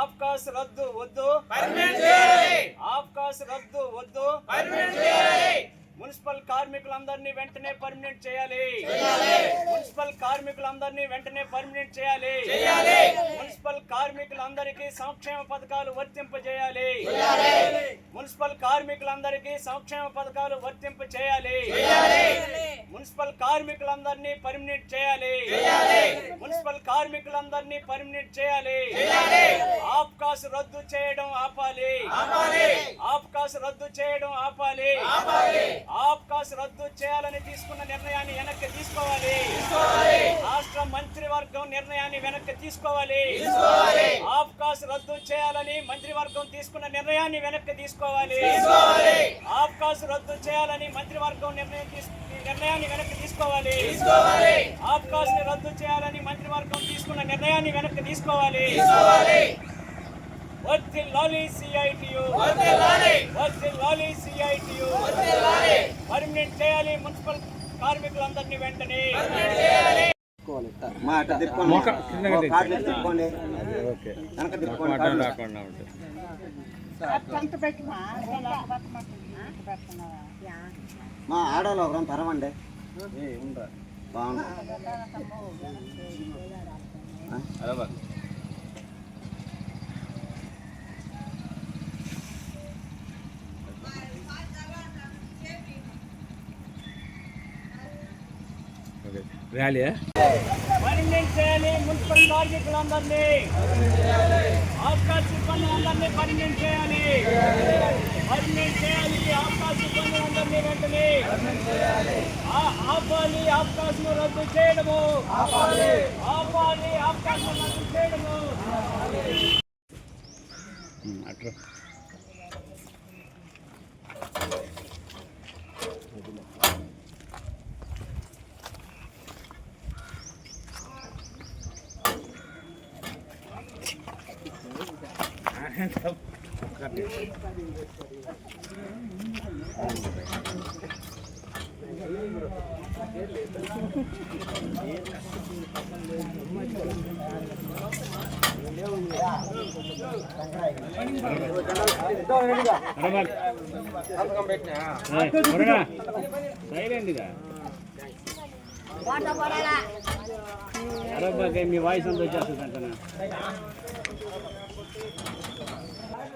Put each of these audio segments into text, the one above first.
ఆఫ్కాస్ రద్దు వద్దు. ఆఫ్కాస్ రద్దు వద్దు. మున్సిపల్ కార్మికులందరినీ వెంటనే పర్మనెంట్ చేయాలి. మున్సిపల్ కార్మికులందరినీ వెంటనే పర్మనెంట్ చేయాలి. మున్సిపల్ కార్మికులందరికీ సంక్షేమ పథకాలు వర్తింపజేయాలి. మున్సిపల్ కార్మికులందరికీ సంక్షేమ పథకాలు వర్తింప చేయాలి. మున్సిపల్ కార్మికులందరినీ పర్మనెంట్ చేయాలి. మున్సిపల్ కార్మికులందరినీ పర్మనెంట్ చేయాలి. ఆఫ్కాస్ రద్దు చేయడం ఆపాలి. ఆఫ్కాస్ రద్దు చేయడం ఆపాలి. ఆఫ్కాస్ రద్దు చేయాలని తీసుకున్న నిర్ణయాన్ని వెనక్కి తీసుకోవాలి. రాష్ట్ర మంత్రివర్గం నిర్ణయాన్ని వెనక్కి తీసుకోవాలి. ఆఫ్కాస్ రద్దు చేయాలని మంత్రివర్గం తీసుకున్న నిర్ణయాన్ని వెనక్కి తీసుకోవాలి. ఆఫ్కాస్ రద్దు చేయాలని మంత్రివర్గం నిర్ణయం నిర్ణయాన్ని వెనక్కి తీసుకోవాలి. ఆఫ్కాస్ని రద్దు చేయాలని మంత్రివర్గం తీసుకున్న నిర్ణయాన్ని వెనక్కి తీసుకోవాలి. వర్ధిల్లాలి సిఐటియు. వర్ధిల్లాలి సిఐటియు. పర్మనెంట్ చేయాలి మున్సిపల్ కార్మికులందరినీ వెంటనే. మాట తిప్పుకోండి. తిప్పుకోండి. మా ఆడవాళ్ళు ఒకరం తరమండి బాగుంది. ర్యాలీ పర్మనెంట్ చేయాలి మున్సిపల్ కార్మికులందరినీ ఆఫ్కాస్ సిబ్బంది అందరినీ పర్మనెంట్ చేయాలి పర్మనెంట్ చేయాలి ఆఫ్కాస్ సిబ్బంది అందరినీ వెంటనే ఆపాలి ఆఫ్కాస్ను రద్దు చేయడము. ఆపాలి ఆఫ్కాస్ను రద్దు చేయడము. అట్రా. సైలెంట్గా అరబ్బాకి మీ వాయిస్ అంతా వచ్చేస్తుంది అంటనా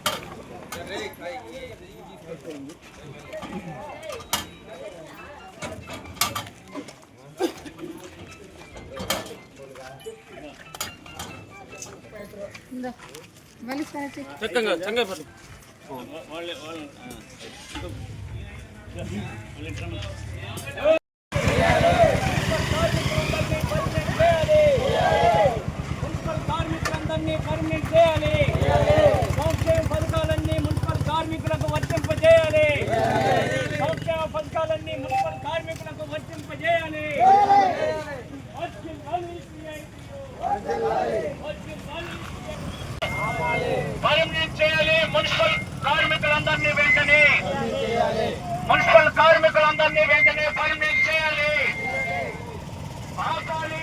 చూడు ఇది చూడు మా చూడు శాంతి వాళ్ళే వాళ్ళు మున్సిపల్ కార్మికులందరినీ పర్మనెంట్ చేయాలి సంక్షేమ పథకాలన్నీ మున్సిపల్ కార్మికులకు వర్తింపజేయాలి సంక్షేమ పథకాలన్నీ మున్సిపల్ కార్మికులకు వర్తింపజేయాలి వర్ధిల్లాలి CITU. వర్ధిల్లాలి పర్మనెంట్ చేయాలి మున్సిపల్ కార్మికులందరినీ వెంటనే మున్సిపల్ కార్మికులందరినీ వెంటనే పర్మనెంట్ చేయాలి. ఆపాలి.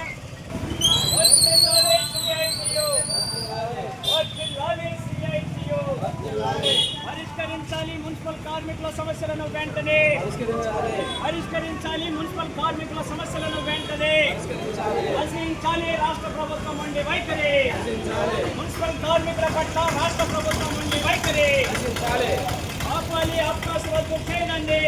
CITU. పరిష్కరించాలి మున్సిపల్ కార్మికుల సమస్యలను వెంటనే. పరిష్కరించాలి మున్సిపల్ కార్మికుల సమస్యలను వెంటనే. నశించాలి రాష్ట్ర ప్రభుత్వం ఉండి వైఖరి. మున్సిపల్ కార్మికుల పట్ల రాష్ట్ర ప్రభుత్వం ఉండి వైఖరి. ఆపాలి అవకాశం రద్దు చేయండి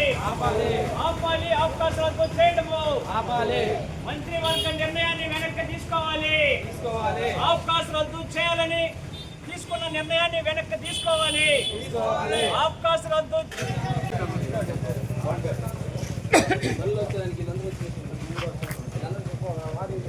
ఆపాలి అవకాశం రద్దు చేయడము ఆపాలి. మంత్రివర్గ నిర్ణయాన్ని వెనక్కి తీసుకోవాలి. తీసుకోవాలి. అవకాశం రద్దు చేయాలని తీసుకున్న నిర్ణయాన్ని వెనక్కి తీసుకోవాలి. తీసుకోవాలి. అవకాశం రద్దు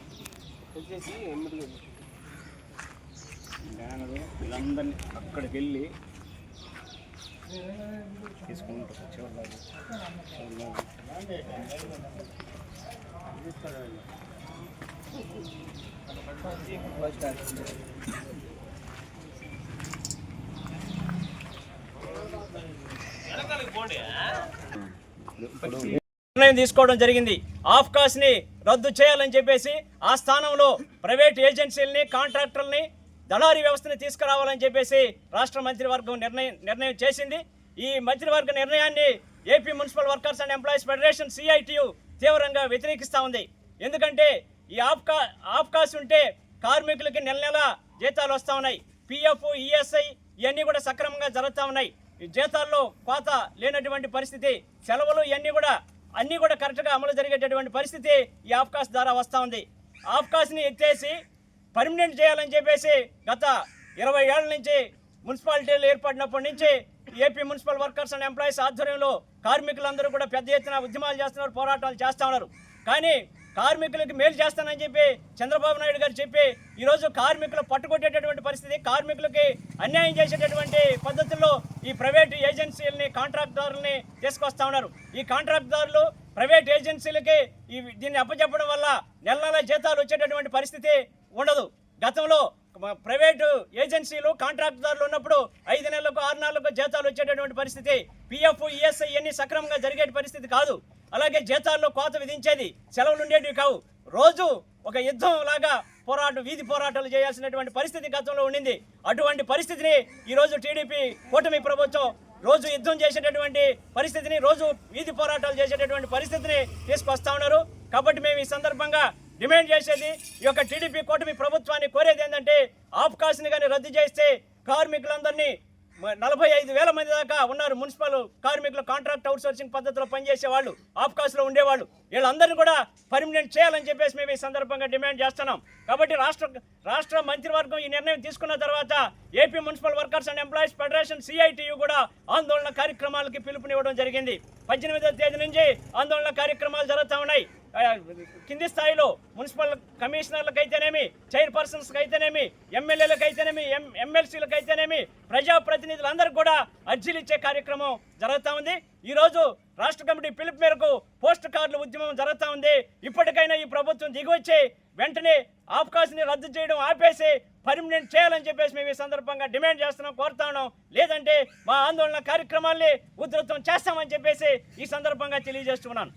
వచ్చేసి ఎమ్మటిగా బ్యానరు వీళ్ళందరినీ అక్కడికి వెళ్ళి తీసుకుంటారు చివరి నిర్ణయం తీసుకోవడం జరిగింది. ఆఫ్కాస్ని రద్దు చేయాలని చెప్పేసి ఆ స్థానంలో ప్రైవేట్ ఏజెన్సీలని కాంట్రాక్టర్లని దళారీ వ్యవస్థని తీసుకురావాలని చెప్పేసి రాష్ట్ర మంత్రివర్గం నిర్ణయం నిర్ణయం చేసింది. ఈ మంత్రివర్గ నిర్ణయాన్ని AP municipal workers and employees federation CITU తీవ్రంగా వ్యతిరేకిస్తూ ఉంది. ఎందుకంటే ఈ ఆఫ్కా ఆఫ్కాస్ ఉంటే కార్మికులకి నెల నెల జీతాలు వస్తూ ఉన్నాయి. పిఎఫ్ ఈఎస్ఐ ఇవన్నీ కూడా సక్రమంగా జరుగుతూ ఉన్నాయి. ఈ జీతాల్లో కోత లేనటువంటి పరిస్థితి సెలవులు ఇవన్నీ కూడా అన్నీ కూడా కరెక్ట్గా అమలు జరిగేటటువంటి పరిస్థితి ఈ ఆఫ్కాస్ ద్వారా వస్తూ ఉంది. ఆఫ్కాస్ని ఎత్తేసి పర్మనెంట్ చేయాలని చెప్పేసి గత ఇరవై ఏళ్ళ నుంచి మున్సిపాలిటీలు ఏర్పడినప్పటి నుంచి AP municipal workers and employees ఆధ్వర్యంలో కార్మికులందరూ కూడా పెద్ద ఎత్తున ఉద్యమాలు చేస్తున్నారు పోరాటాలు చేస్తూ ఉన్నారు. కానీ కార్మికులకి మేలు చేస్తానని చెప్పి చంద్రబాబు నాయుడు గారు చెప్పి ఈరోజు కార్మికులు పట్టుకొట్టేటటువంటి పరిస్థితి కార్మికులకి అన్యాయం చేసేటటువంటి పద్ధతుల్లో ఈ ప్రైవేట్ ఏజెన్సీలని కాంట్రాక్టర్లని తీసుకొస్తా ఉన్నారు. ఈ కాంట్రాక్టర్లు ప్రైవేట్ ఏజెన్సీలకి ఈ దీన్ని అప్పచెప్పడం వల్ల నెల నెల జీతాలు వచ్చేటటువంటి పరిస్థితి ఉండదు. గతంలో ప్రైవేటు ఏజెన్సీలు కాంట్రాక్టుదారులు ఉన్నప్పుడు ఐదు నెలలకు ఆరు నెలలకు జీతాలు వచ్చేటటువంటి పరిస్థితి. పిఎఫ్ ఈఎస్ఐ ఇవన్నీ సక్రమంగా జరిగే పరిస్థితి కాదు. అలాగే జీతాల్లో కోత విధించేది సెలవులు ఉండేటివి కావు. రోజు ఒక యుద్ధం లాగా పోరాటం వీధి పోరాటాలు చేయాల్సినటువంటి పరిస్థితి గతంలో ఉండింది. అటువంటి పరిస్థితిని ఈరోజు టీడీపీ కూటమి ప్రభుత్వం రోజు యుద్ధం చేసేటటువంటి పరిస్థితిని రోజు వీధి పోరాటాలు చేసేటటువంటి పరిస్థితిని తీసుకొస్తా ఉన్నారు. కాబట్టి మేము ఈ సందర్భంగా డిమాండ్ చేసేది ఈ యొక్క టీడీపీ కూటమి ప్రభుత్వాన్ని కోరేది ఏంటంటే ఆఫ్కాస్ని కానీ రద్దు చేస్తే కార్మికులందరినీ నలభై ఐదు వేల మంది దాకా ఉన్నారు మున్సిపల్ కార్మికులు కాంట్రాక్ట్ అవుట్సోర్సింగ్ పద్ధతిలో పనిచేసే వాళ్ళు ఆఫ్కాస్లో ఉండేవాళ్ళు. వీళ్ళందరినీ కూడా పర్మనెంట్ చేయాలని చెప్పేసి మేము ఈ సందర్భంగా డిమాండ్ చేస్తున్నాం. కాబట్టి రాష్ట్ర రాష్ట్ర మంత్రివర్గం ఈ నిర్ణయం తీసుకున్న తర్వాత AP municipal workers and employees federation CITU కూడా ఆందోళన కార్యక్రమాలకి పిలుపునివ్వడం జరిగింది. పద్దెనిమిదవ తేదీ నుంచి ఆందోళన కార్యక్రమాలు జరుగుతూ ఉన్నాయి. కింది స్థాయిలో మున్సిపల్ కమిషనర్లకు అయితేనేమి చైర్పర్సన్స్కి అయితేనేమి ఎమ్మెల్యేలకు అయితేనేమి ఎం ఎమ్మెల్సీలకు అయితేనేమి ప్రజాప్రతినిధులందరికీ కూడా అర్జీలు ఇచ్చే కార్యక్రమం జరుగుతూ ఉంది. ఈరోజు రాష్ట్ర కమిటీ పిలుపు మేరకు పోస్ట్ కార్డుల ఉద్యమం జరుగుతూ ఉంది. ఇప్పటికైనా ఈ ప్రభుత్వం దిగివచ్చి వెంటనే ఆఫ్కాస్ని రద్దు చేయడం ఆపేసి పర్మినెంట్ చేయాలని చెప్పేసి మేము ఈ సందర్భంగా డిమాండ్ చేస్తున్నాం కోరుతా ఉన్నాం. లేదంటే మా ఆందోళన కార్యక్రమాల్ని ఉధృతం చేస్తామని చెప్పేసి ఈ సందర్భంగా తెలియజేస్తున్నాను